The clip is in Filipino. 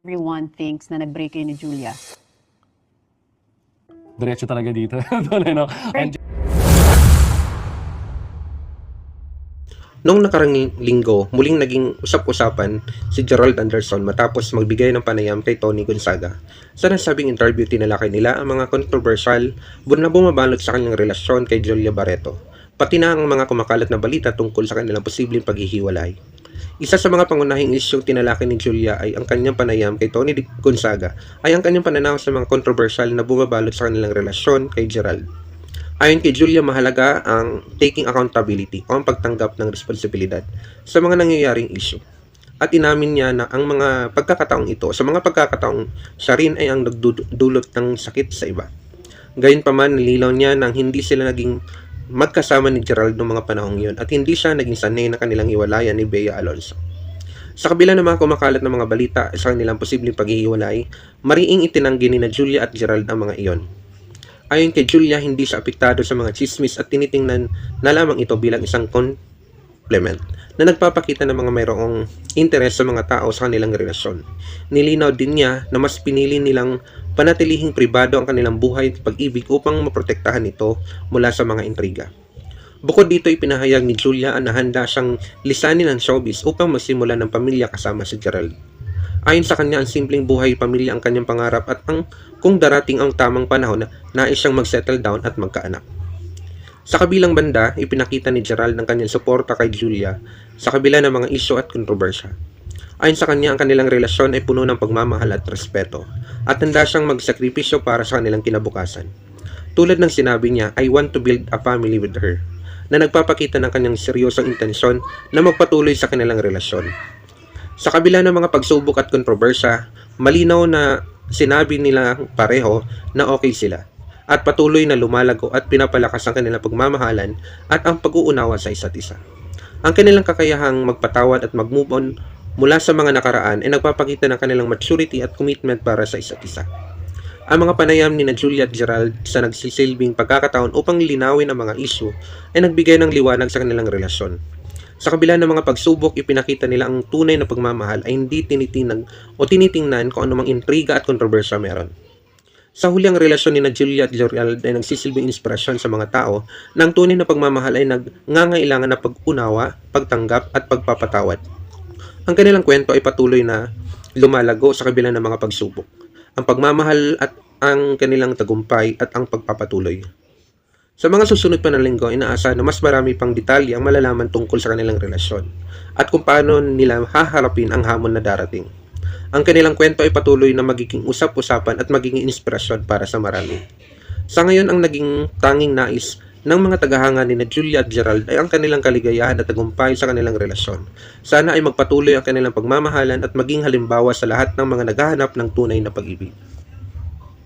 everyone thinks na nag-break kayo ni Julia? Diretso talaga dito. Tuloy, no? And Noong nakarang linggo, muling naging usap-usapan si Gerald Anderson matapos magbigay ng panayam kay Tony Gonzaga. Sa nasabing interview, tinalakay nila ang mga controversial na bumabalot sa kanyang relasyon kay Julia Barreto, pati na ang mga kumakalat na balita tungkol sa kanilang posibleng paghihiwalay. Isa sa mga pangunahing isyong tinalakay ni Julia ay ang kanyang panayam kay Tony Gonzaga ay ang kanyang pananaw sa mga controversial na bumabalot sa kanilang relasyon kay Gerald. Ayon kay Julia, mahalaga ang taking accountability o ang pagtanggap ng responsibilidad sa mga nangyayaring issue. At inamin niya na ang mga pagkakataong ito, sa mga pagkakataong siya rin ay ang nagdulot ng sakit sa iba. Gayunpaman, nililaw niya na hindi sila naging magkasama ni Gerald noong mga panahong yun at hindi siya naging sanay na kanilang iwalayan ni Bea Alonso. Sa kabila ng mga kumakalat na mga balita sa kanilang posibleng paghihiwalay, mariing itinanggi ni na Julia at Gerald ang mga iyon. Ayon kay Julia, hindi siya apektado sa mga chismis at tinitingnan na lamang ito bilang isang complement na nagpapakita ng mga mayroong interes sa mga tao sa kanilang relasyon. Nilinaw din niya na mas pinili nilang panatilihing pribado ang kanilang buhay at pag-ibig upang maprotektahan ito mula sa mga intriga. Bukod dito, ipinahayag ni Julia na handa siyang lisanin ng showbiz upang magsimula ng pamilya kasama si Gerald. Ayon sa kanya, ang simpleng buhay pamilya ang kanyang pangarap at ang kung darating ang tamang panahon na nais siyang mag-settle down at magkaanak. Sa kabilang banda, ipinakita ni Gerald ng kanyang suporta kay Julia sa kabila ng mga isyo at kontrobersya. Ayon sa kanya, ang kanilang relasyon ay puno ng pagmamahal at respeto at handa siyang magsakripisyo para sa kanilang kinabukasan. Tulad ng sinabi niya, I want to build a family with her na nagpapakita ng kanyang seryosong intensyon na magpatuloy sa kanilang relasyon. Sa kabila ng mga pagsubok at kontrobersya, malinaw na sinabi nila pareho na okay sila at patuloy na lumalago at pinapalakas ang kanilang pagmamahalan at ang pag-uunawa sa isa't isa. Ang kanilang kakayahang magpatawad at mag-move on mula sa mga nakaraan ay nagpapakita ng kanilang maturity at commitment para sa isa't isa. Ang mga panayam ni na Julia at Gerald sa nagsisilbing pagkakataon upang linawin ang mga issue ay nagbigay ng liwanag sa kanilang relasyon. Sa kabila ng mga pagsubok, ipinakita nila ang tunay na pagmamahal ay hindi tinitinag o tinitingnan kung anumang intriga at kontrobersya meron. Sa huli ang relasyon ni na Julia at Gerald ay nagsisilbing inspirasyon sa mga tao na ang tunay na pagmamahal ay nangangailangan na pag-unawa, pagtanggap at pagpapatawad. Ang kanilang kwento ay patuloy na lumalago sa kabila ng mga pagsubok. Ang pagmamahal at ang kanilang tagumpay at ang pagpapatuloy. Sa mga susunod pa na linggo, inaasa na mas marami pang detalye ang malalaman tungkol sa kanilang relasyon at kung paano nila haharapin ang hamon na darating. Ang kanilang kwento ay patuloy na magiging usap-usapan at magiging inspirasyon para sa marami. Sa ngayon, ang naging tanging nais ng mga tagahanga ni na Julia at Gerald ay ang kanilang kaligayahan at tagumpay sa kanilang relasyon. Sana ay magpatuloy ang kanilang pagmamahalan at maging halimbawa sa lahat ng mga naghahanap ng tunay na pag-ibig.